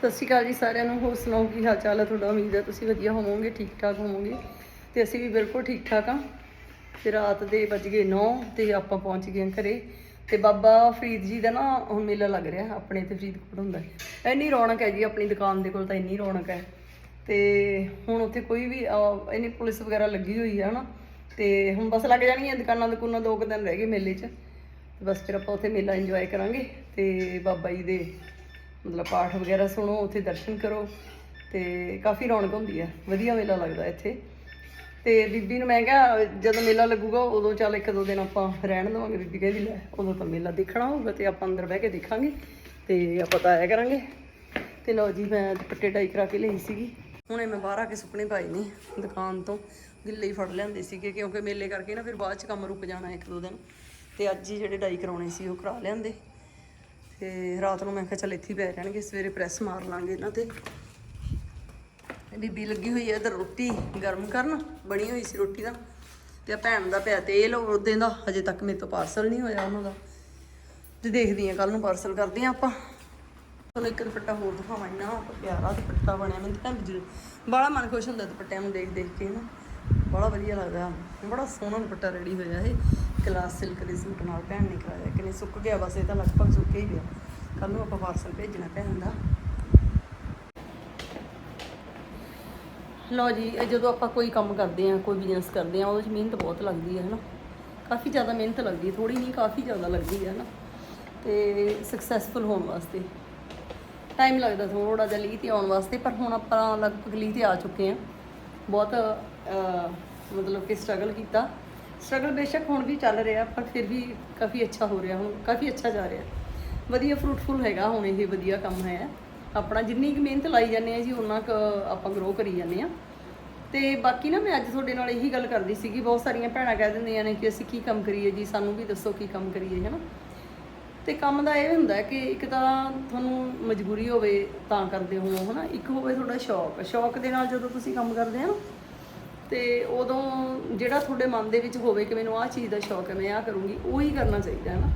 ਸਤਿ ਸ਼੍ਰੀ ਅਕਾਲ ਜੀ ਸਾਰਿਆਂ ਨੂੰ ਹੋਰ ਸੁਣਾਓ ਕੀ ਹਾਲ ਚਾਲ ਹੈ ਤੁਹਾਡਾ? ਉਮੀਦ ਹੈ ਤੁਸੀਂ ਵਧੀਆ ਹੋਵੋਗੇ ਠੀਕ ਠਾਕ ਹੋਵੋਗੇ। ਤੇ ਅਸੀਂ ਵੀ ਬਿਲਕੁਲ ਠੀਕ ਠਾਕ ਆ। ਤੇ ਰਾਤ ਦੇ ਵੱਜ ਗਏ 9 ਤੇ ਆਪਾਂ ਪਹੁੰਚ ਗਏ ਹਾਂ ਘਰੇ। ਤੇ ਬਾਬਾ ਫਰੀਦ ਜੀ ਦਾ ਨਾ ਹੁਣ ਮੇਲਾ ਲੱਗ ਰਿਹਾ ਆਪਣੇ ਤੇ ਫਰੀਦਕੋਟ ਹੁੰਦਾ ਹੈ। ਇੰਨੀ ਰੌਣਕ ਹੈ ਜੀ ਆਪਣੀ ਦੁਕਾਨ ਦੇ ਕੋਲ ਤਾਂ ਇੰਨੀ ਰੌਣਕ ਹੈ। ਤੇ ਹੁਣ ਉੱਥੇ ਕੋਈ ਵੀ ਅਹ, ਇੰਨੀ ਪੁਲਿਸ ਵਗੈਰਾ ਲੱਗੀ ਹੋਈ ਹੈ ਹਨਾ। ਤੇ ਹੁਣ ਬਸ ਲੱਗ ਜਾਣਗੀਆਂ ਦੁਕਾਨਾਂ ਦੁਕਾਨਾਂ ਦੋ ਕੁ ਦਿਨ ਰਹਿ ਗਏ ਮੇਲੇ 'ਚ। ਬਸ ਫਿਰ ਆਪਾਂ ਉੱਥੇ ਮੇਲਾ ਇੰਜੋਏ ਕਰਾਂਗੇ। ਤੇ ਬਾਬਾ ਜੀ ਦੇ ਮਤਲਬ ਪਾਠ ਵਗੈਰਾ ਸੁਣੋ, ਉੱਥੇ ਦਰਸ਼ਨ ਕਰੋ ਤੇ ਕਾਫੀ ਰੌਣਕ ਹੁੰਦੀ ਹੈ। ਵਧੀਆ ਮੇਲਾ ਲੱਗਦਾ ਇੱਥੇ। ਤੇ ਬੀਬੀ ਨੂੰ ਮੈਂ ਕਿਹਾ, ਜਦੋਂ ਮੇਲਾ ਲੱਗੂਗਾ, ਉਦੋਂ ਚੱਲ ਇੱਕ ਦੋ ਦਿਨ ਆਪਾਂ ਰਹਿਣ ਦੇਵਾਂਗੇ। ਬੀਬੀ ਕਹਿੰਦੀ, ਲੈ, ਉਦੋਂ ਤਾਂ ਮੇਲਾ ਦੇਖਣਾ ਹੋਊਗਾ ਤੇ ਆਪਾਂ ਅੰਦਰ ਬਹਿ ਕੇ ਦੇਖਾਂਗੇ ਤੇ ਆਪਾਂ ਤਾਂ ਆਇਆ ਕਰਾਂਗੇ। ਤੇ ਲਓ ਜੀ, ਮੈਂ ਦੁਪੱਟੇ ਟਾਈ ਕਰਾ ਕੇ ਲਈ ਸੀਗੀ। ਹੁਣੇ ਮੈਂ ਬਾਹਰ ਆ ਕੇ ਸੁਪਨੇ ਪਾਏ ਨੇ ਦੁਕਾਨ ਤੋਂ। ਗਿੱਲੇ ਹੀ ਫੜ ਲਿਆਂਦੇ ਸੀਗੇ, ਕਿਉਂਕਿ ਮੇਲੇ ਕਰਕੇ ਨਾ ਫਿਰ ਬਾਅਦ ਚ ਕੰਮ ਰੁਕ ਜਾਣਾ ਇੱਕ ਦੋ ਦਿਨ। ਤੇ ਅੱਜ ਹੀ ਜਿਹੜੇ ਡਾਈ ਕਰਾਉਣੇ ਸੀ, ਉਹ ਕਰਾ ਲਿਆਂਦੇ। ਤੇ ਰਾਤ ਨੂੰ ਮੈਂ ਕਿਹਾ ਚੱਲ ਇੱਥੇ ਹੀ ਪੈ ਰਹਿਣਗੇ ਸਵੇਰੇ ਪ੍ਰੈਸ ਮਾਰ ਲਾਂਗੇ ਇਹਨਾਂ ਤੇ। ਬੀਬੀ ਲੱਗੀ ਹੋਈ ਹੈ ਇਧਰ ਰੋਟੀ ਗਰਮ ਕਰਨ, ਬਣੀ ਹੋਈ ਸੀ ਰੋਟੀ ਦਾ ਤੇ ਭੈਣ ਦਾ ਪਿਆ ਤੇਲ ਉਹਦੇ ਦਾ, ਹਜੇ ਤੱਕ ਮੇਰੇ ਤੋਂ ਪਾਰਸਲ ਨਹੀਂ ਹੋਇਆ ਉਹਨਾਂ ਦਾ। ਤੇ ਦੇਖਦੀ ਆ ਕੱਲ ਨੂੰ ਪਾਰਸਲ ਕਰਦੇ ਆ ਆਪਾਂ। ਤੁਹਾਨੂੰ ਇੱਕ ਦੁਪੱਟਾ ਹੋਰ ਦਿਖਾਵਾਂ, ਇੰਨਾ ਪਿਆਰਾ ਦੁਪੱਟਾ ਬਣਿਆ, ਮੈਨੂੰ ਤਾਂ ਜੀ ਬੜਾ ਮਨ ਖੁਸ਼ ਹੁੰਦਾ ਦੁਪੱਟਿਆਂ ਨੂੰ ਦੇਖ ਦੇਖ ਕੇ ਨਾ। ਬੜਾ ਵਧੀਆ ਲੱਗਦਾ। ਬੜਾ ਸੋਹਣਾ ਦੁਪੱਟਾ ਰੈਡੀ ਹੋਇਆ ਇਹ। ਕਲਾਸ ਸਿਲਕ ਦੇ ਸੂਟ ਨਾਲ ਭੈਣ ਨੇ ਕਰਾਇਆ। ਕਿ ਸੁੱਕ ਗਿਆ, ਬਸ ਇਹ ਤਾਂ ਲਗਭਗ ਸੁੱਕ ਹੀ ਗਿਆ। ਕੱਲ ਨੂੰ ਆਪਾਂ ਪਾਰਸਲ ਭੇਜਣਾ ਭੈਣ ਦਾ। ਲਓ ਜੀ ਜਦੋਂ ਆਪਾਂ ਕੋਈ ਕੰਮ ਕਰਦੇ ਆ ਕੋਈ ਬਿਜ਼ਨਸ ਕਰਦੇ ਆ ਉਹਦੇ 'ਚ ਮਿਹਨਤ ਬਹੁਤ ਲੱਗਦੀ ਹੈ, ਹਨਾ? ਕਾਫੀ ਜ਼ਿਆਦਾ ਮਿਹਨਤ ਲੱਗਦੀ ਹੈ ਥੋੜੀ ਨਹੀਂ, ਕਾਫੀ ਜ਼ਿਆਦਾ ਲੱਗਦੀ ਹੈ, ਹਨਾ? ਤੇ ਸਕਸੈਸਫੁਲ ਹੋਣ ਵਾਸਤੇ। ਟਾਈਮ ਲੱਗਦਾ ਥੋੜਾ ਜਿਹਾ, ਲੀਹ ਤੇ ਆਉਣ ਵਾਸਤੇ, ਪਰ ਹੁਣ ਆਪਾਂ ਲਗਭਗ ਲੀਹ ਤੇ ਆ ਚੁੱਕੇ ਆ ਬਹੁਤ ਮਤਲਬ ਕਿ ਸਟਰਗਲ ਕੀਤਾ। ਸਟਰਗਲ ਬੇਸ਼ੱਕ ਹੁਣ ਵੀ ਚੱਲ ਰਿਹਾ, ਪਰ ਫਿਰ ਵੀ ਕਾਫੀ ਅੱਛਾ ਹੋ ਰਿਹਾ, ਹੁਣ ਕਾਫੀ ਅੱਛਾ ਜਾ ਰਿਹਾ। ਵਧੀਆ ਫਰੂਟਫੁਲ ਹੈਗਾ, ਹੁਣ ਇਹ ਵਧੀਆ ਕੰਮ ਹੈ। ਆਪਣਾ ਜਿੰਨੀ ਕੁ ਮਿਹਨਤ ਲਾਈ ਜਾਂਦੇ ਆ ਜੀ ਉਹਨਾਂ ਕੁ ਆਪਾਂ ਗਰੋ ਕਰੀ ਜਾਂਦੇ ਆ। ਤੇ ਬਾਕੀ ਨਾ ਮੈਂ ਅੱਜ ਤੁਹਾਡੇ ਨਾਲ ਇਹੀ ਗੱਲ ਕਰਦੀ ਸੀਗੀ, ਬਹੁਤ ਸਾਰੀਆਂ ਭੈਣਾਂ ਕਹਿ ਦਿੰਦੀਆਂ ਨੇ ਕਿ ਅਸੀਂ ਕੀ ਕੰਮ ਕਰੀਏ ਜੀ, ਸਾਨੂੰ ਵੀ ਦੱਸੋ ਕੀ ਕੰਮ ਕਰੀਏ ਹੈ ਨਾ ਤੇ ਕੰਮ ਦਾ ਇਹ ਹੁੰਦਾ ਕਿ ਇੱਕ ਤਾਂ ਤੁਹਾਨੂੰ ਮਜਬੂਰੀ ਹੋਵੇ ਤਾਂ ਕਰਦੇ ਹੋ ਹਨਾ। ਇੱਕ ਹੋਵੇ ਤੁਹਾਡਾ ਸ਼ੌਕ। ਸ਼ੌਕ ਦੇ ਨਾਲ ਜਦੋਂ ਤੁਸੀਂ ਕੰਮ ਕਰਦੇ ਆ ਨਾ ਤੇ ਉਦੋਂ ਜਿਹੜਾ ਤੁਹਾਡੇ ਮਨ ਦੇ ਵਿੱਚ ਹੋਵੇ ਕਿ ਮੈਨੂੰ ਆਹ ਚੀਜ਼ ਦਾ ਸ਼ੌਕ ਹੈ, ਮੈਂ ਆਹ ਕਰੂੰਗੀ, ਉਹੀ ਕਰਨਾ ਚਾਹੀਦਾ ਹੈ ਨਾ।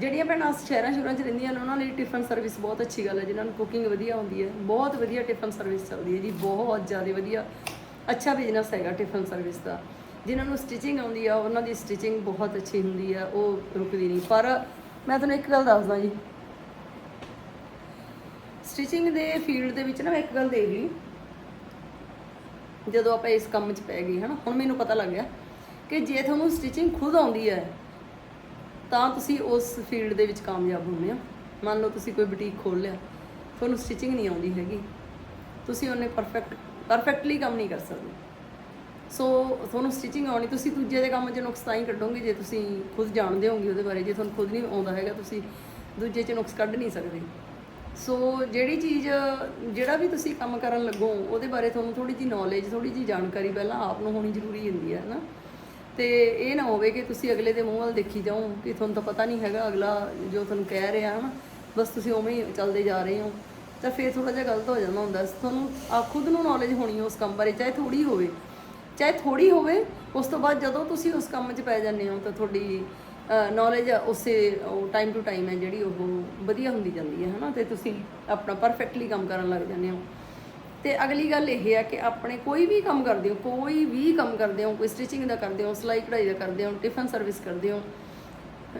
ਜਿਹੜੀਆਂ ਭੈਣਾਂ ਸ਼ਹਿਰਾਂ ਸ਼ੁਰਾਂ 'ਚ ਰਹਿੰਦੀਆਂ ਨੇ, ਉਹਨਾਂ ਲਈ ਟਿਫਨ ਸਰਵਿਸ ਬਹੁਤ ਅੱਛੀ ਗੱਲ ਹੈ, ਜਿਨ੍ਹਾਂ ਨੂੰ ਕੁਕਿੰਗ ਵਧੀਆ ਆਉਂਦੀ ਹੈ, ਬਹੁਤ ਵਧੀਆ ਟਿਫਨ ਸਰਵਿਸ ਚੱਲਦੀ ਹੈ ਜੀ, ਬਹੁਤ ਜ਼ਿਆਦਾ ਵਧੀਆ, ਅੱਛਾ ਬਿਜ਼ਨਸ ਹੈਗਾ ਟਿਫਨ ਸਰਵਿਸ ਦਾ। ਜਿਨ੍ਹਾਂ ਨੂੰ ਸਟਿਚਿੰਗ ਆਉਂਦੀ ਆ, ਉਹਨਾਂ ਦੀ ਸਟਿਚਿੰਗ ਬਹੁਤ ਅੱਛੀ ਹੁੰਦੀ ਆ ਉਹ ਰੁਕਦੀ ਨਹੀਂ। ਪਰ ਮੈਂ ਤੁਹਾਨੂੰ ਇੱਕ ਗੱਲ ਦੱਸਦਾ ਜੀ। ਸਟਿਚਿੰਗ ਦੇ ਫੀਲਡ ਦੇ ਵਿੱਚ ਨਾ ਮੈਂ ਇੱਕ ਗੱਲ ਦੇਖ ਲਈ। ਜਦੋਂ ਆਪਾਂ ਇਸ ਕੰਮ 'ਚ ਪੈ ਗਏ, ਹਨਾ? ਹੁਣ ਮੈਨੂੰ ਪਤਾ ਲੱਗ ਗਿਆ ਕਿ ਜੇ ਤੁਹਾਨੂੰ ਸਟਿਚਿੰਗ ਖੁਦ ਆਉਂਦੀ ਹੈ, ਤਾਂ ਤੁਸੀਂ ਉਸ ਫੀਲਡ ਦੇ ਵਿੱਚ ਕਾਮਯਾਬ ਹੁੰਦੇ ਹੋ। ਮੰਨ ਲਓ ਤੁਸੀਂ ਕੋਈ ਬੁਟੀਕ ਖੋਲ ਲਿਆ, ਤੁਹਾਨੂੰ ਸਟਿਚਿੰਗ ਨਹੀਂ ਆਉਂਦੀ ਹੈਗੀ। ਤੁਸੀਂ ਉਹਨੇ ਪਰਫੈਕਟ ਪਰਫੈਕਟਲੀ ਕੰਮ ਨਹੀਂ ਕਰ ਸਕਦੇ। ਸੋ ਤੁਹਾਨੂੰ ਸਟਿਚਿੰਗ ਆਉਣੀ, ਤੁਸੀਂ ਦੂਜੇ ਦੇ ਕੰਮ 'ਚ ਨੁਕਸ ਤਾਂ ਹੀ ਕੱਢੋਗੇ, ਜੇ ਤੁਸੀਂ ਖੁਦ ਜਾਣਦੇ ਹੋਗੇ ਉਹਦੇ ਬਾਰੇ। ਜੇ ਤੁਹਾਨੂੰ ਖੁਦ ਨਹੀਂ ਆਉਂਦਾ ਹੈਗਾ, ਤੁਸੀਂ ਦੂਜੇ 'ਚ ਨੁਕਸ ਕੱਢ ਨਹੀਂ ਸਕਦੇ। ਸੋ ਜਿਹੜੀ ਚੀਜ਼, ਜਿਹੜਾ ਵੀ ਤੁਸੀਂ ਕੰਮ ਕਰਨ ਲੱਗੋ, ਉਹਦੇ ਬਾਰੇ ਤੁਹਾਨੂੰ ਥੋੜੀ ਜਿਹੀ ਨੌਲੇਜ ਥੋੜੀ ਜਿਹੀ ਜਾਣਕਾਰੀ ਪਹਿਲਾਂ ਆਪ ਨੂੰ ਹੋਣੀ ਜ਼ਰੂਰੀ ਹੁੰਦੀ ਹੈ ਨਾ? ਤੇ ਇਹ ਨਾ ਹੋਵੇ ਕਿ ਤੁਸੀਂ ਅਗਲੇ ਦੇ ਮੂੰਹ ਵੱਲ ਦੇਖੀ ਜਾਓ ਕਿ ਤੁਹਾਨੂੰ ਤਾਂ ਪਤਾ ਨਹੀਂ ਹੈਗਾ ਅਗਲਾ ਜੋ ਤੁਹਾਨੂੰ ਕਹਿ ਰਿਹਾ, ਹੈ ਨਾ? ਬਸ ਤੁਸੀਂ ਉਵੇਂ ਹੀ ਚੱਲਦੇ ਜਾ ਰਹੇ ਹੋ, ਤਾਂ ਫਿਰ ਥੋੜਾ ਜਿਹਾ ਗਲਤ ਹੋ ਜਾਂਦਾ ਹੁੰਦਾ। ਤੁਹਾਨੂੰ ਆ ਖੁਦ ਨੂੰ ਨੌਲੇਜ ਹੋਣੀ ਉਸ ਕੰਮ ਬਾਰੇ, ਚਾਹੇ ਥੋੜੀ ਹੋਵੇ। ਚਾਹੇ ਥੋੜੀ ਹੋਵੇ, ਉਸ ਤੋਂ ਬਾਅਦ ਜਦੋਂ ਤੁਸੀਂ ਉਸ ਕੰਮ 'ਚ ਪੈ ਜਾਂਦੇ ਹੋ, ਤਾਂ ਤੁਹਾਡੀ ਨੌਲੇਜ ਉਸੇ ਟਾਈਮ ਟੂ ਟਾਈਮ ਹੈ ਜਿਹੜੀ ਉਹ ਵਧੀਆ ਹੁੰਦੀ ਜਾਂਦੀ ਹੈ, ਹਨਾ? ਤੇ ਤੁਸੀਂ ਆਪਣਾ ਪਰਫੈਕਟਲੀ ਕੰਮ ਕਰਨ ਲੱਗ ਜਾਂਦੇ ਹੋ। ਤੇ ਅਗਲੀ ਗੱਲ ਇਹ ਹੈ ਕਿ ਆਪਣੇ ਕੋਈ ਵੀ ਕੰਮ ਕਰਦੇ ਹੋ, ਕੋਈ ਵੀ ਕੰਮ ਕਰਦੇ ਹੋ, ਕੋਈ ਸਟਿਚਿੰਗ ਦਾ ਕਰਦੇ ਹੋ, ਸਿਲਾਈ ਕਢਾਈ ਦਾ ਕਰਦੇ ਹੋ ਟਿਫਨ ਸਰਵਿਸ ਕਰਦੇ ਹੋ,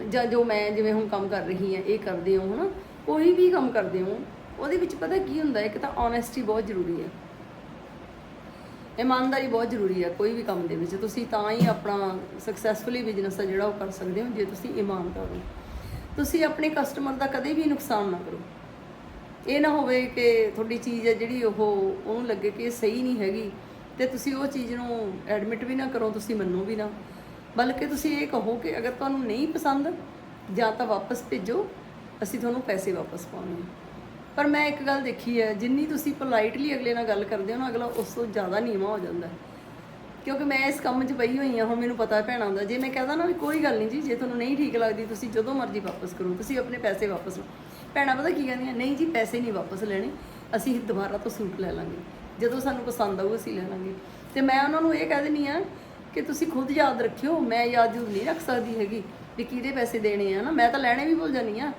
ਜਾਂ ਜੋ ਮੈਂ ਜਿਵੇਂ ਹੁਣ ਕੰਮ ਕਰ ਰਹੀ ਹਾਂ, ਇਹ ਕਰਦੇ ਹੋ, ਹਨਾ? ਕੋਈ ਵੀ ਕੰਮ ਕਰਦੇ ਹੋ, ਉਹਦੇ ਵਿੱਚ ਪਤਾ ਕੀ ਹੁੰਦਾ ਇੱਕ ਤਾਂ ਓਨੈਸਟੀ ਬਹੁਤ ਜ਼ਰੂਰੀ ਹੈ। ਇਮਾਨਦਾਰੀ ਬਹੁਤ ਜ਼ਰੂਰੀ ਹੈ, ਕੋਈ ਵੀ ਕੰਮ ਦੇ ਵਿੱਚ। ਤੁਸੀਂ ਤਾਂ ਹੀ ਆਪਣਾ ਸਕਸੈਸਫੁਲੀ ਬਿਜ਼ਨਸ ਆ ਜਿਹੜਾ ਉਹ ਕਰ ਸਕਦੇ ਹੋ, ਜੇ ਤੁਸੀਂ ਇਮਾਨਦਾਰ ਹੋ। ਤੁਸੀਂ ਆਪਣੇ ਕਸਟਮਰ ਦਾ ਕਦੇ ਵੀ ਨੁਕਸਾਨ ਨਾ ਕਰੋ। ਇਹ ਨਾ ਹੋਵੇ ਕਿ ਤੁਹਾਡੀ ਚੀਜ਼ ਹੈ ਜਿਹੜੀ ਉਹ ਉਹਨੂੰ ਲੱਗੇ ਕਿ ਇਹ ਸਹੀ ਨਹੀਂ ਹੈਗੀ, ਤੇ ਤੁਸੀਂ ਉਹ ਚੀਜ਼ ਨੂੰ ਐਡਮਿਟ ਵੀ ਨਾ ਕਰੋ, ਤੁਸੀਂ ਮੰਨੋ ਵੀ ਨਾ। ਬਲਕਿ ਤੁਸੀਂ ਇਹ ਕਹੋ ਕਿ ਅਗਰ ਤੁਹਾਨੂੰ ਨਹੀਂ ਪਸੰਦ, ਜਾਂ ਤਾਂ ਵਾਪਸ ਭੇਜੋ, ਅਸੀਂ ਤੁਹਾਨੂੰ ਪੈਸੇ ਵਾਪਸ ਪਾਉਣੇ। ਆ ਪਰ ਮੈਂ ਇੱਕ ਗੱਲ ਦੇਖੀ ਹੈ, ਜਿੰਨੀ ਤੁਸੀਂ ਪੋਲਾਈਟਲੀ ਅਗਲੇ ਨਾਲ ਗੱਲ ਕਰਦੇ ਹੋ ਨਾ, ਅਗਲਾ ਉਸ ਤੋਂ ਜ਼ਿਆਦਾ ਨੀਵਾਂ ਹੋ ਜਾਂਦਾ ਹੈ। ਕਿਉਂਕਿ ਮੈਂ ਇਸ ਕੰਮ 'ਚ ਪਈ ਹੋਈ ਹਾਂ, ਹੁਣ ਮੈਨੂੰ ਪਤਾ ਹੈ ਭੈਣਾਂ ਦਾ। ਜੇ ਮੈਂ ਕਹਦਾ ਨਾ ਵੀ ਕੋਈ ਗੱਲ ਨਹੀਂ ਜੀ, ਜੇ ਤੁਹਾਨੂੰ ਨਹੀਂ ਠੀਕ ਲੱਗਦੀ, ਤੁਸੀਂ ਜਦੋਂ ਮਰਜ਼ੀ ਵਾਪਸ ਕਰੋ, ਤੁਸੀਂ ਆਪਣੇ ਪੈਸੇ ਵਾਪਸ ਲਓ। ਭੈਣਾਂ ਪਤਾ ਕੀ ਕਹਿੰਦੀਆਂ, ਨਹੀਂ ਜੀ, ਪੈਸੇ ਨਹੀਂ ਵਾਪਸ ਲੈਣੇ, ਅਸੀਂ ਦੁਬਾਰਾ ਤੋਂ ਸੂਟ ਲੈ ਲਾਂਗੇ। ਜਦੋਂ ਸਾਨੂੰ ਪਸੰਦ ਆਊ, ਅਸੀਂ ਲੈ ਲਾਂਗੇ। ਤੇ ਮੈਂ ਉਹਨਾਂ ਨੂੰ ਇਹ ਕਹਿ ਦਿੰਦੀ ਆ ਕਿ ਤੁਸੀਂ ਖੁਦ ਯਾਦ ਰੱਖਿਓ, ਮੈਂ ਯਾਦ ਜੂ ਨਹੀਂ ਰੱਖ ਸਕਦੀ ਹੈਗੀ ਵੀ ਕਿਹਦੇ ਪੈਸੇ ਦੇਣੇ ਆ ਨਾ, ਮੈਂ ਤਾਂ ਲੈਣੇ ਵੀ ਭੁੱਲ ਜਾਂਦੀ ਆ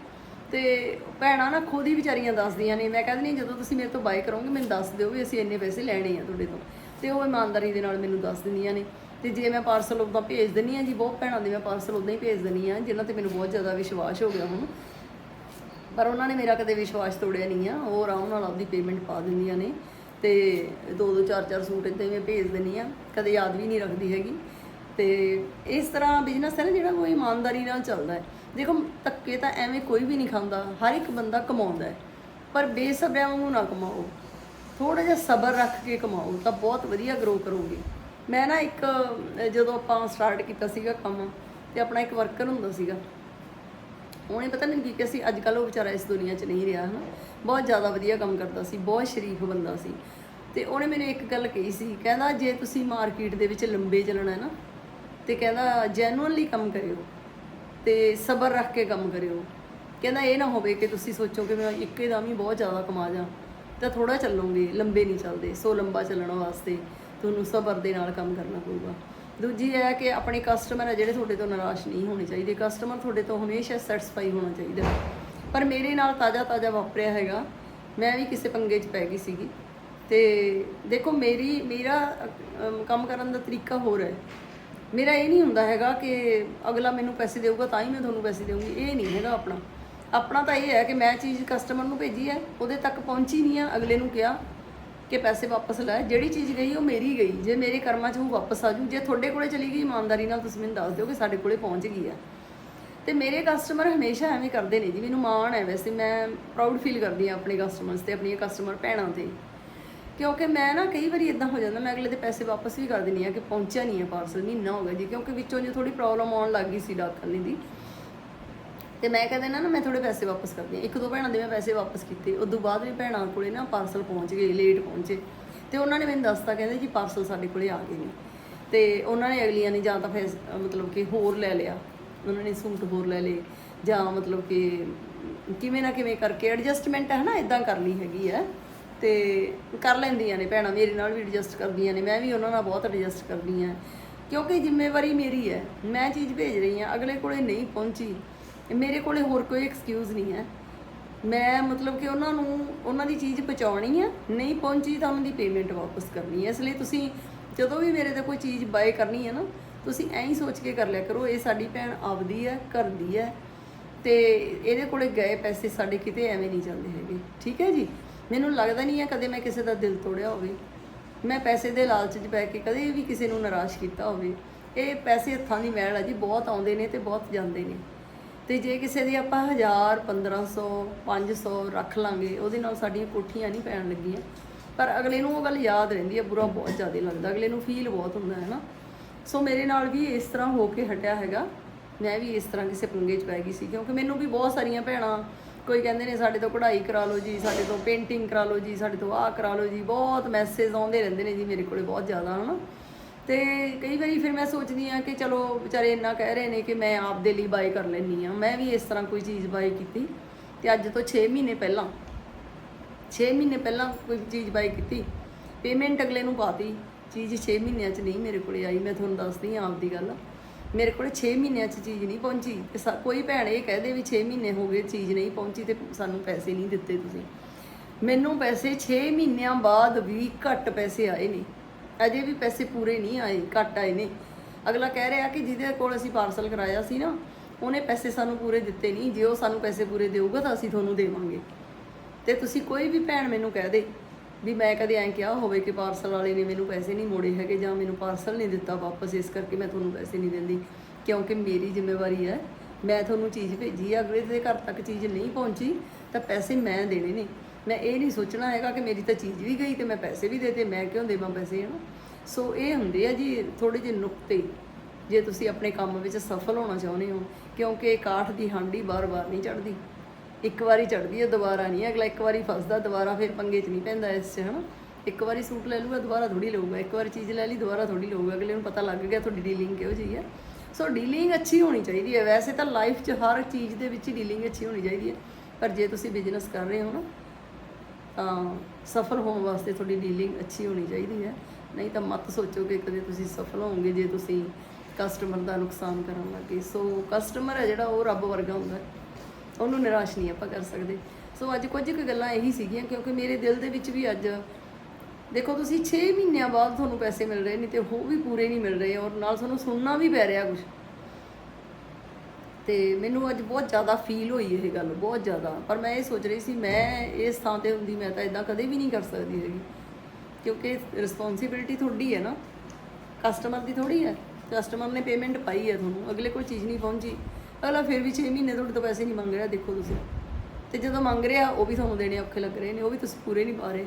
ਤੇ ਭੈਣਾਂ ਨਾ ਖੁਦ ਹੀ ਵਿਚਾਰੀਆਂ ਦੱਸਦੀਆਂ ਨੇ, ਮੈਂ ਕਹਿੰਦੀ ਨਹੀਂ ਜਦੋਂ ਤੁਸੀਂ ਮੇਰੇ ਤੋਂ ਬਾਏ ਕਰੋਗੇ, ਮੈਨੂੰ ਦੱਸ ਦਿਓ ਵੀ ਅਸੀਂ ਇੰਨੇ ਪੈਸੇ ਲੈਣੇ ਆ ਤੁਹਾਡੇ ਤੋਂ। ਤੇ ਉਹ ਇਮਾਨਦਾਰੀ ਦੇ ਨਾਲ ਮੈਨੂੰ ਦੱਸ ਦਿੰਦੀਆਂ ਨੇ। ਤੇ ਜੇ ਮੈਂ ਪਾਰਸਲ ਉਦਾਂ ਭੇਜ ਦਿੰਨੀ ਆ ਜੀ, ਬਹੁਤ ਭੈਣਾਂ ਦੇ ਮੈਂ ਪਾਰਸਲ ਉਦਾਂ ਹੀ ਭੇਜ ਦਿੰਨੀ ਆ ਜਿਨ੍ਹਾਂ ਤੇ ਮੈਨੂੰ ਬਹੁਤ ਜ਼ਿਆਦਾ ਵਿਸ਼ਵਾਸ ਹੋ ਗਿਆ ਹੁਣ। ਪਰ ਉਹਨਾਂ ਨੇ ਮੇਰਾ ਕਦੇ ਵਿਸ਼ਵਾਸ ਤੋੜਿਆ ਨਹੀਂ ਆ, ਉਹ ਆਰਾਮ ਨਾਲ ਆਪਦੀ ਪੇਮੈਂਟ ਪਾ ਦਿੰਦੀਆਂ ਨੇ। ਤੇ ਦੋ ਦੋ, ਚਾਰ ਚਾਰ ਸੂਟ ਇੱਦਾਂ ਹੀ ਮੈਂ ਭੇਜ ਦਿੰਨੀ ਆ ਕਦੇ ਯਾਦ ਵੀ ਨਹੀਂ ਰੱਖਦੀ ਹੈਗੀ। ਤੇ ਇਸ ਤਰ੍ਹਾਂ ਬਿਜ਼ਨਸ ਹੈ ਨਾ ਜਿਹੜਾ, ਉਹ ਇਮਾਨਦਾਰੀ ਨਾਲ ਚੱਲਦਾ ਹੈ। ਦੇਖੋ, ਧੱਕੇ ਤਾਂ ਐਵੇਂ ਕੋਈ ਵੀ ਨਹੀਂ ਖਾਂਦਾ। ਹਰ ਇੱਕ ਬੰਦਾ ਕਮਾਉਂਦਾ ਹੈ। ਪਰ ਬੇਸਬਰਿਆਂ ਵਾਂਗੂ ਨਾ ਕਮਾਓ। ਥੋੜਾ ਜਿਹਾ ਸਬਰ ਰੱਖ ਕੇ ਕਮਾਓ, ਤਾਂ ਬਹੁਤ ਵਧੀਆ ਗਰੋ ਕਰੋਗੇ। ਮੈਂ ਨਾ ਇੱਕ ਜਦੋਂ ਆਪਾਂ ਸਟਾਰਟ ਕੀਤਾ ਸੀਗਾ ਕੰਮ, ਤੇ ਆਪਣਾ ਇੱਕ ਵਰਕਰ ਹੁੰਦਾ ਸੀਗਾ। ਉਹਨੇ ਪਤਾ ਨਹੀਂ ਕੀ ਕਿਹਾ ਸੀ ਅੱਜ ਕੱਲ ਉਹ ਵਿਚਾਰਾ ਇਸ ਦੁਨੀਆ 'ਚ ਨਹੀਂ ਰਿਹਾ, ਹਨਾ। ਬਹੁਤ ਜ਼ਿਆਦਾ ਵਧੀਆ ਕੰਮ ਕਰਦਾ ਸੀ, ਬਹੁਤ ਸ਼ਰੀਫ ਬੰਦਾ ਸੀ। ਤੇ ਉਹਨੇ ਮੈਨੂੰ ਇੱਕ ਗੱਲ ਕਹੀ ਸੀ, ਕਹਿੰਦਾ, ਜੇ ਤੁਸੀਂ ਮਾਰਕੀਟ ਦੇ ਵਿੱਚ ਲੰਬੇ ਚੱਲਣਾ ਹੈ ਨਾ, ਤੇ ਕਹਿੰਦਾ ਜੈਨੂਅਨਲੀ ਕੰਮ ਕਰਿਓ। ਤੇ ਸਬਰ ਰੱਖ ਕੇ ਕੰਮ ਕਰਿਓ। ਕਹਿੰਦਾ ਇਹ ਨਾ ਹੋਵੇ ਕਿ ਤੁਸੀਂ ਸੋਚੋ ਕਿ ਮੈਂ ਇੱਕੇ ਦਮ ਹੀ ਬਹੁਤ ਜ਼ਿਆਦਾ ਕਮਾ ਜਾ। ਤਾਂ ਥੋੜਾ ਚੱਲੋਗੇ, ਲੰਬੇ ਨਹੀਂ ਚੱਲਦੇ, ਸੋ ਲੰਬਾ ਚੱਲਣ ਵਾਸਤੇ ਤੁਹਾਨੂੰ ਸਬਰ ਦੇ ਨਾਲ ਕੰਮ ਕਰਨਾ ਪਊਗਾ। ਦੂਜੀ ਇਹ ਹੈ ਕਿ ਆਪਣੇ ਕਸਟਮਰ ਹੈ ਜਿਹੜੇ ਤੁਹਾਡੇ ਤੋਂ ਨਿਰਾਸ਼ ਨਹੀਂ ਹੋਣੇ ਚਾਹੀਦੇ। ਕਸਟਮਰ ਤੁਹਾਡੇ ਤੋਂ ਹਮੇਸ਼ਾ ਸੈਟੀਸਫਾਈ ਹੋਣਾ ਚਾਹੀਦਾ। ਪਰ ਮੇਰੇ ਨਾਲ ਤਾਜ਼ਾ ਤਾਜ਼ਾ ਵਾਪਰਿਆ ਹੈਗਾ। ਮੈਂ ਵੀ ਕਿਸੇ ਪੰਗੇ 'ਚ ਪੈ ਗਈ ਸੀਗੀ। ਤੇ ਦੇਖੋ ਮੇਰੀ, ਮੇਰਾ ਕੰਮ ਕਰਨ ਦਾ ਤਰੀਕਾ ਹੋਰ ਹੈ। ਮੇਰਾ ਇਹ ਨਹੀਂ ਹੁੰਦਾ ਹੈਗਾ ਕਿ ਅਗਲਾ ਮੈਨੂੰ ਪੈਸੇ ਦੇਊਗਾ ਤਾਂ ਹੀ ਮੈਂ ਤੁਹਾਨੂੰ ਪੈਸੇ ਦੇਵਾਂਗੀ ਇਹ ਨਹੀਂ ਹੈਗਾ ਆਪਣਾ। ਆਪਣਾ ਤਾਂ ਇਹ ਹੈ ਕਿ ਮੈਂ ਚੀਜ਼ ਕਸਟਮਰ ਨੂੰ ਭੇਜੀ ਹੈ, ਉਹਦੇ ਤੱਕ ਪਹੁੰਚੀ ਨਹੀਂ ਆ ਅਗਲੇ ਨੂੰ ਕਿਹਾ ਕਿ ਪੈਸੇ ਵਾਪਸ ਲੈ, ਜਿਹੜੀ ਚੀਜ਼ ਗਈ ਉਹ ਮੇਰੀ ਗਈ, ਜੇ ਮੇਰੇ ਕਰਮਾਂ 'ਚ ਉਹ ਵਾਪਸ ਆ ਜੂ, ਜੇ ਤੁਹਾਡੇ ਕੋਲੇ ਚਲੀ ਗਈ, ਇਮਾਨਦਾਰੀ ਨਾਲ ਤੁਸੀਂ ਮੈਨੂੰ ਦੱਸ ਦਿਓ ਕਿ ਸਾਡੇ ਕੋਲੇ ਪਹੁੰਚ ਗਈ ਆ ਤੇ ਮੇਰੇ ਕਸਟਮਰ ਹਮੇਸ਼ਾ ਐਵੇਂ ਕਰਦੇ ਨੇ ਜੀ, ਮੈਨੂੰ ਮਾਣ ਹੈ ਵੈਸੇ, ਮੈਂ ਪ੍ਰਾਊਡ ਫੀਲ ਕਰਦੀ ਆ ਆਪਣੇ ਕਸਟਮਰਸ ਤੇ, ਆਪਣੀਆਂ ਕਸਟਮਰ ਭੈਣਾਂ ਤੇ। ਕਿਉਂਕਿ ਮੈਂ ਨਾ ਕਈ ਵਾਰੀ ਇਦਾਂ ਹੋ ਜਾਂਦਾ, ਮੈਂ ਅਗਲੇ ਦੇ ਪੈਸੇ ਵਾਪਸ ਵੀ ਕਰ ਦਿੰਦੀ ਆ ਕਿ ਪਹੁੰਚਿਆ ਨਹੀਂ ਹੈ ਪਾਰਸਲ ਮਹੀਨਾ ਹੋ ਗਿਆ ਜੀ, ਕਿਉਂਕਿ ਵਿੱਚੋਂ ਜੇ ਥੋੜੀ ਪ੍ਰੋਬਲਮ ਆਉਣ ਲੱਗ ਗਈ ਸੀ ਡਾਕ ਕਰਨੀ ਦੀ ਤੇ ਮੈਂ ਕਹਿੰਦੇ ਨਾ ਨਾ ਮੈਂ ਥੋੜੇ ਪੈਸੇ ਵਾਪਸ ਕਰਦੀ ਆ ਇੱਕ ਦੋ ਭੈਣਾਂ ਦੇ ਮੈਂ ਪੈਸੇ ਵਾਪਸ ਕੀਤੇ ਉਸ ਤੋਂ ਬਾਅਦ ਵੀ ਭੈਣਾਂ ਕੋਲੇ ਨਾ ਪਾਰਸਲ ਪਹੁੰਚ ਗਏ ਲੇਟ ਪਹੁੰਚੇ। ਤੇ ਉਹਨਾਂ ਨੇ ਮੈਨੂੰ ਦੱਸਤਾ, ਕਹਿੰਦੇ ਜੀ ਪਾਰਸਲ ਸਾਡੇ ਕੋਲੇ ਆ ਗਏ ਨੇ। ਤੇ ਉਹਨਾਂ ਨੇ ਅਗਲੀਆਂ ਨੇ ਜਾਂ ਤਾਂ ਫਿਰ, ਮਤਲਬ ਕਿ ਹੋਰ ਲੈ ਲਿਆ। ਉਹਨਾਂ ਨੇ ਸੂਟ ਹੋਰ ਲੈ ਲਏ, ਜਾਂ ਮਤਲਬ ਕਿ ਕਿਵੇਂ ਨਾ ਕਿਵੇਂ ਕਰਕੇ ਐਡਜਸਟਮੈਂਟ ਹੈ ਨਾ ਇਦਾਂ ਕਰਨੀ ਹੈਗੀ ਹੈ। ਤੇ ਕਰ ਲੈਂਦੀਆਂ ਨੇ ਭੈਣਾਂ ਮੇਰੇ ਨਾਲ ਵੀ ਐਡਜਸਟ ਕਰਦੀਆਂ ਨੇ, ਮੈਂ ਵੀ ਉਹਨਾਂ ਨਾਲ ਬਹੁਤ ਐਡਜਸਟ ਕਰਦੀ ਹਾਂ। ਕਿਉਂਕਿ ਜ਼ਿੰਮੇਵਾਰੀ ਮੇਰੀ ਹੈ, ਮੈਂ ਚੀਜ਼ ਭੇਜ ਰਹੀ ਹਾਂ, ਅਗਲੇ ਕੋਲੇ ਨਹੀਂ ਪਹੁੰਚੀ, ਮੇਰੇ ਕੋਲੇ ਹੋਰ ਕੋਈ ਐਕਸਕਿਊਜ਼ ਨਹੀਂ ਹੈ। ਮੈਂ ਮਤਲਬ ਕਿ ਉਹਨਾਂ ਨੂੰ, ਉਹਨਾਂ ਦੀ ਚੀਜ਼ ਪਹੁੰਚਾਉਣੀ ਹੈ, ਨਹੀਂ ਪਹੁੰਚੀ ਤਾਂ ਉਹਨਾਂ ਦੀ ਪੇਮੈਂਟ ਵਾਪਸ ਕਰਨੀ ਹੈ। ਇਸ ਲਈ ਤੁਸੀਂ ਜਦੋਂ ਵੀ ਮੇਰੇ ਤੋਂ ਕੋਈ ਚੀਜ਼ ਬਾਏ ਕਰਨੀ ਹੈ ਨਾ, ਤੁਸੀਂ ਐਂ ਹੀ ਸੋਚ ਕੇ ਕਰ ਲਿਆ ਕਰੋ, ਇਹ ਸਾਡੀ ਭੈਣ ਆਪਦੀ ਹੈ, ਘਰ ਦੀ ਹੈ ਤੇ ਇਹਦੇ ਕੋਲੇ ਗਏ ਪੈਸੇ ਸਾਡੇ ਕਿਤੇ ਐਵੇਂ ਨਹੀਂ ਜਾਂਦੇ ਹੈਗੇ। ਠੀਕ ਹੈ ਜੀ? ਮੈਨੂੰ ਲੱਗਦਾ ਨਹੀਂ ਹੈ ਕਦੇ ਮੈਂ ਕਿਸੇ ਦਾ ਦਿਲ ਤੋੜਿਆ ਹੋਵੇ। ਮੈਂ ਪੈਸੇ ਦੇ ਲਾਲਚ 'ਚ ਪੈ ਕੇ ਕਦੇ ਵੀ ਕਿਸੇ ਨੂੰ ਨਿਰਾਸ਼ ਕੀਤਾ ਹੋਵੇ। ਇਹ ਪੈਸੇ ਹੱਥਾਂ ਦੀ ਮਹਿਲ ਆ ਜੀ, ਬਹੁਤ ਆਉਂਦੇ ਨੇ ਤੇ ਬਹੁਤ ਜਾਂਦੇ ਨੇ। ਤੇ ਜੇ ਕਿਸੇ ਦੀ ਆਪਾਂ 1000 1500 500 ਰੱਖ ਲਾਂਗੇ, ਉਹਦੇ ਨਾਲ ਸਾਡੀਆਂ ਕੋਠੀਆਂ ਨਹੀਂ ਪੈਣ ਲੱਗੀਆਂ। ਪਰ ਅਗਲੇ ਨੂੰ ਉਹ ਗੱਲ ਯਾਦ ਰਹਿੰਦੀ ਹੈ, ਬੁਰਾ ਬਹੁਤ ਜ਼ਿਆਦਾ ਲੱਗਦਾ। ਅਗਲੇ ਨੂੰ ਫੀਲ ਬਹੁਤ ਹੁੰਦਾ ਹੈ ਨਾ। ਸੋ ਮੇਰੇ ਨਾਲ ਵੀ ਇਸ ਤਰ੍ਹਾਂ ਹੋ ਕੇ ਹਟਿਆ ਹੈਗਾ। ਮੈਂ ਵੀ ਇਸ ਤਰ੍ਹਾਂ ਕਿਸੇ ਪੰਗੇ 'ਚ ਪੈ ਗਈ ਸੀ, ਕਿਉਂਕਿ ਮੈਨੂੰ ਵੀ ਬਹੁਤ ਸਾਰੀਆਂ ਭੈਣਾਂ ਕੋਈ ਕਹਿੰਦੇ ਨੇ ਸਾਡੇ ਤੋਂ ਕਢਾਈ ਕਰਾ ਲਓ ਜੀ, ਸਾਡੇ ਤੋਂ ਪੇਂਟਿੰਗ ਕਰਾ ਲਓ ਜੀ, ਸਾਡੇ ਤੋਂ ਆਹ ਕਰਾ ਲਓ ਜੀ, ਬਹੁਤ ਮੈਸੇਜ ਆਉਂਦੇ ਰਹਿੰਦੇ ਨੇ ਜੀ ਮੇਰੇ ਕੋਲੇ ਬਹੁਤ ਜ਼ਿਆਦਾ, ਹਨਾ। ਤੇ ਕਈ ਵਾਰੀ ਫਿਰ ਮੈਂ ਸੋਚਦੀ ਆ ਕਿ ਚਲੋ ਵਿਚਾਰੇ ਇੰਨਾ ਕਹਿ ਰਹੇ ਨੇ ਕਿ ਮੈਂ ਆਪਦੇ ਲਈ ਬਾਈ ਕਰ ਲੈਣੀ ਆ ਮੈਂ ਵੀ ਇਸ ਤਰ੍ਹਾਂ ਕੋਈ ਚੀਜ਼ ਬਾਈ ਕੀਤੀ ਤੇ ਅੱਜ ਤੋਂ 6 ਮਹੀਨੇ ਪਹਿਲਾਂ 6 ਮਹੀਨੇ ਪਹਿਲਾਂ ਕੋਈ ਚੀਜ਼ ਬਾਈ ਕੀਤੀ ਪੇਮੈਂਟ ਅਗਲੇ ਨੂੰ ਪਾਤੀ, ਚੀਜ਼ 6 ਮਹੀਨਿਆਂ 'ਚ ਨਹੀਂ ਮੇਰੇ ਕੋਲੇ ਆਈ, ਮੈਂ ਤੁਹਾਨੂੰ ਦੱਸਦੀ ਆ ਆਪਦੀ ਗੱਲ। ਮੇਰੇ ਕੋਲ 6 ਮਹੀਨਿਆਂ 'ਚ ਚੀਜ਼ ਨਹੀਂ ਪਹੁੰਚੀ ਤੇ ਸਾ- ਕੋਈ ਭੈਣ ਇਹ ਕਹਦੇ ਵੀ 6 ਮਹੀਨੇ ਹੋ ਗਏ ਚੀਜ਼ ਨਹੀਂ ਪਹੁੰਚੀ ਤੇ ਸਾਨੂੰ ਪੈਸੇ ਨਹੀਂ ਦਿੱਤੇ ਤੁਸੀਂ। ਮੈਨੂੰ ਪੈਸੇ 6 ਮਹੀਨਿਆਂ ਬਾਅਦ ਵੀ ਘੱਟ ਪੈਸੇ ਆਏ ਨੇ। ਅਜੇ ਵੀ ਪੈਸੇ ਪੂਰੇ ਨਹੀਂ ਆਏ, ਘੱਟ ਆਏ ਨੇ। ਅਗਲਾ ਕਹਿ ਰਿਹਾ ਕਿ ਜਿਹਦੇ ਕੋਲ ਅਸੀਂ ਪਾਰਸਲ ਕਰਾਇਆ ਸੀ ਨਾ, ਉਹਨੇ ਪੈਸੇ ਸਾਨੂੰ ਪੂਰੇ ਦਿੱਤੇ ਨਹੀਂ। ਜੇ ਉਹ ਸਾਨੂੰ ਪੈਸੇ ਪੂਰੇ ਦੇਊਗਾ ਤਾਂ ਅਸੀਂ ਤੁਹਾਨੂੰ ਦੇਵਾਂਗੇ। ਤੇ ਤੁਸੀਂ ਕੋਈ ਵੀ ਭੈਣ ਮੈਨੂੰ ਕਹਿ ਦੇ ਵੀ ਮੈਂ ਕਦੇ ਐਂ ਕਿਹਾ ਹੋਵੇ ਕਿ ਪਾਰਸਲ ਵਾਲੇ ਨੇ ਮੈਨੂੰ ਪੈਸੇ ਨਹੀਂ ਮੋੜੇ ਹੈਗੇ ਜਾਂ ਮੈਨੂੰ ਪਾਰਸਲ ਨਹੀਂ ਦਿੱਤਾ ਵਾਪਸ, ਇਸ ਕਰਕੇ ਮੈਂ ਤੁਹਾਨੂੰ ਪੈਸੇ ਨਹੀਂ ਦਿੰਦੀ। ਕਿਉਂਕਿ ਮੇਰੀ ਜ਼ਿੰਮੇਵਾਰੀ ਹੈ, ਮੈਂ ਤੁਹਾਨੂੰ ਚੀਜ਼ ਭੇਜੀ ਹੈ ਅਗਲੇ ਦੇ ਘਰ ਤੱਕ ਚੀਜ਼ ਨਹੀਂ ਪਹੁੰਚੀ, ਤਾਂ ਪੈਸੇ ਮੈਂ ਦੇਣੇ ਨੇ। ਮੈਂ ਇਹ ਨਹੀਂ ਸੋਚਣਾ ਹੈਗਾ ਕਿ ਮੇਰੀ ਤਾਂ ਚੀਜ਼ ਵੀ ਗਈ ਤੇ ਮੈਂ ਪੈਸੇ ਵੀ ਦੇਤੇ ਮੈਂ ਕਿਉਂ ਦੇਵਾਂ ਪੈਸੇ, ਹਨਾ? ਸੋ ਇਹ ਹੁੰਦੇ ਆ ਜੀ ਥੋੜੇ ਜਿਹੇ ਨੁਕਤੇ, ਜੇ ਤੁਸੀਂ ਆਪਣੇ ਕੰਮ ਵਿੱਚ ਸਫਲ ਹੋਣਾ ਚਾਹੁੰਦੇ ਹੋ, ਕਿਉਂਕਿ ਕਾਠ ਦੀ ਹਾਂਡੀ ਬਾਰ-ਬਾਰ ਨਹੀਂ ਚੜਦੀ ਇੱਕ ਵਾਰੀ ਚੜਦੀ ਹੈ ਦੁਬਾਰਾ ਨਹੀਂ, ਅਗਲਾ ਇੱਕ ਵਾਰੀ ਫਸਦਾ, ਦੁਬਾਰਾ ਫਿਰ ਪੰਗੇ 'ਚ ਨਹੀਂ ਪੈਂਦਾ ਇਸ 'ਚ, ਹਨਾ? ਇੱਕ ਵਾਰੀ ਸੂਟ ਲੈ ਲੂਗਾ ਦੁਬਾਰਾ ਥੋੜੀ ਲਊਗਾ, ਇੱਕ ਵਾਰੀ ਚੀਜ਼ ਲੈ ਲਈ, ਦੁਬਾਰਾ ਥੋੜੀ ਲਊਗਾ, ਅਗਲੇ ਨੂੰ ਪਤਾ ਲੱਗ ਗਿਆ ਤੁਹਾਡੀ ਡੀਲਿੰਗ ਕਿਹੋ ਜਿਹੀ ਹੈ ਸੋ ਡੀਲਿੰਗ ਅੱਛੀ ਹੋਣੀ ਚਾਹੀਦੀ ਹੈ ਵੈਸੇ ਤਾਂ ਲਾਈਫ 'ਚ ਹਰ ਚੀਜ਼ ਦੇ ਵਿੱਚ ਡੀਲਿੰਗ ਅੱਛੀ ਹੋਣੀ ਚਾਹੀਦੀ ਹੈ ਪਰ ਜੇ ਤੁਸੀਂ ਬਿਜ਼ਨਸ ਕਰ ਰਹੇ ਹੋ ਨਾ, ਤਾਂ ਸਫਲ ਹੋਣ ਵਾਸਤੇ ਤੁਹਾਡੀ ਡੀਲਿੰਗ ਅੱਛੀ ਹੋਣੀ ਚਾਹੀਦੀ ਹੈ ਨਹੀਂ ਤਾਂ ਮਤ ਸੋਚੋ ਕਿ ਕਦੇ ਤੁਸੀਂ ਸਫਲ ਹੋਵੋਗੇ ਜੇ ਤੁਸੀਂ ਕਸਟਮਰ ਦਾ ਨੁਕਸਾਨ ਕਰਨ ਲੱਗੇ ਸੋ ਕਸਟਮਰ ਹੈ ਜਿਹੜਾ, ਉਹ ਰੱਬ ਵਰਗਾ ਹੁੰਦਾ। ਹੈ ਉਹਨੂੰ ਨਿਰਾਸ਼ ਨਹੀਂ ਆਪਾਂ ਕਰ ਸਕਦੇ। ਸੋ ਅੱਜ ਕੁਝ ਕੁ ਗੱਲਾਂ ਇਹੀ ਸੀਗੀਆਂ, ਕਿਉਂਕਿ ਮੇਰੇ ਦਿਲ ਦੇ ਵਿੱਚ ਵੀ ਅੱਜ ਦੇਖੋ ਤੁਸੀਂ 6 ਮਹੀਨਿਆਂ ਬਾਅਦ ਤੁਹਾਨੂੰ ਪੈਸੇ ਮਿਲ ਰਹੇ ਨਹੀਂ ਤੇ ਉਹ ਵੀ ਪੂਰੇ ਨਹੀਂ ਮਿਲ ਰਹੇ ਔਰ ਨਾਲ ਤੁਹਾਨੂੰ ਸੁਣਨਾ ਵੀ ਪੈ ਰਿਹਾ ਕੁਝ ਤੇ ਮੈਨੂੰ ਅੱਜ ਬਹੁਤ ਜ਼ਿਆਦਾ ਫੀਲ ਹੋਈ ਇਹ ਗੱਲ, ਬਹੁਤ ਜ਼ਿਆਦਾ। ਪਰ ਮੈਂ ਇਹ ਸੋਚ ਰਹੀ ਸੀ, ਮੈਂ ਇਸ ਥਾਂ ਤੇ ਹੁੰਦੀ, ਮੈਂ ਤਾਂ ਇਦਾਂ ਕਦੇ ਵੀ ਨਹੀਂ ਕਰ ਸਕਦੀ ਹੈਗੀ। ਕਿਉਂਕਿ ਰਿਸਪੌਂਸਿਬਿਲਟੀ ਤੁਹਾਡੀ ਹੈ ਨਾ। ਕਸਟਮਰ ਦੀ ਥੋੜੀ ਹੈ। ਕਸਟਮਰ ਨੇ ਪੇਮੈਂਟ ਪਾਈ ਹੈ ਤੁਹਾਨੂੰ, ਅਗਲੇ ਕੋਈ ਚੀਜ਼ ਨਹੀਂ ਪਹੁੰਚੀ। ਅਗਲਾ ਫਿਰ ਵੀ 6 ਮਹੀਨੇ ਤੁਹਾਡੇ ਤੋਂ ਪੈਸੇ ਨਹੀਂ ਮੰਗ ਰਿਹਾ, ਦੇਖੋ ਤੁਸੀਂ। ਤੇ ਜਦੋਂ ਮੰਗ ਰਿਹਾ, ਉਹ ਵੀ ਤੁਹਾਨੂੰ ਦੇਣੇ ਔਖੇ ਲੱਗ ਰਹੇ ਨੇ, ਉਹ ਵੀ ਤੁਸੀਂ ਪੂਰੇ ਨਹੀਂ ਪਾ ਰਹੇ।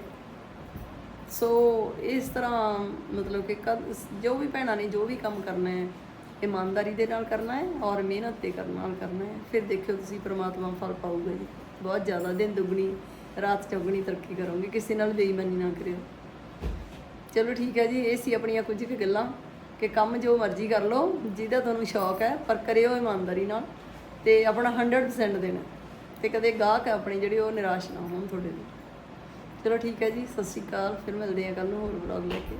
ਸੋ ਇਸ ਤਰ੍ਹਾਂ ਮਤਲਬ ਕਿ ਕਦ- ਜੋ ਵੀ ਭੈਣਾਂ ਨੇ, ਜੋ ਵੀ ਕੰਮ ਕਰਨਾ ਹੈ, ਇਮਾਨਦਾਰੀ ਦੇ ਨਾਲ ਕਰਨਾ ਹੈ ਔਰ ਮਿਹਨਤ ਤੇ ਕਰਨ ਨਾਲ ਕਰਨਾ ਹੈ। ਫਿਰ ਦੇਖਿਓ ਤੁਸੀਂ ਪ੍ਰਮਾਤਮਾ ਫਲ ਪਾਊਗਾ ਜੀ। ਬਹੁਤ ਜ਼ਿਆਦਾ ਦਿਨ ਦੁੱਗਣੀ, ਰਾਤ ਚੌਗਣੀ ਤਰੱਕੀ ਕਰੋਗੇ। ਕਿਸੇ ਨਾਲ ਬੇਈਮਾਨੀ ਨਾ ਕਰਿਓ। ਚਲੋ ਠੀਕ ਹੈ ਜੀ, ਇਹ ਸੀ ਆਪਣੀਆਂ ਕੁਝ ਕੁ ਗੱਲਾਂ। ਕਿ ਕੰਮ ਜੋ ਮਰਜ਼ੀ ਕਰ ਲਓ, ਜਿਹਦਾ ਤੁਹਾਨੂੰ ਸ਼ੌਕ ਹੈ, ਪਰ ਕਰਿਓ ਇਮਾਨਦਾਰੀ ਨਾਲ ਤੇ ਆਪਣਾ 100% ਦੇਣਾ। ਤੇ ਕਦੇ ਗਾਹਕ ਆਪਣੇ ਜਿਹੜੇ ਉਹ ਨਿਰਾਸ਼ ਨਾ ਹੋਣ ਤੁਹਾਡੇ ਲਈ। ਚਲੋ ਠੀਕ ਹੈ ਜੀ, ਸਤਿ ਸ਼੍ਰੀ ਅਕਾਲ, ਫਿਰ ਮਿਲਦੇ ਆ ਕੱਲ ਨੂੰ ਹੋਰ ਵਲੌਗ ਲੈ ਕੇ।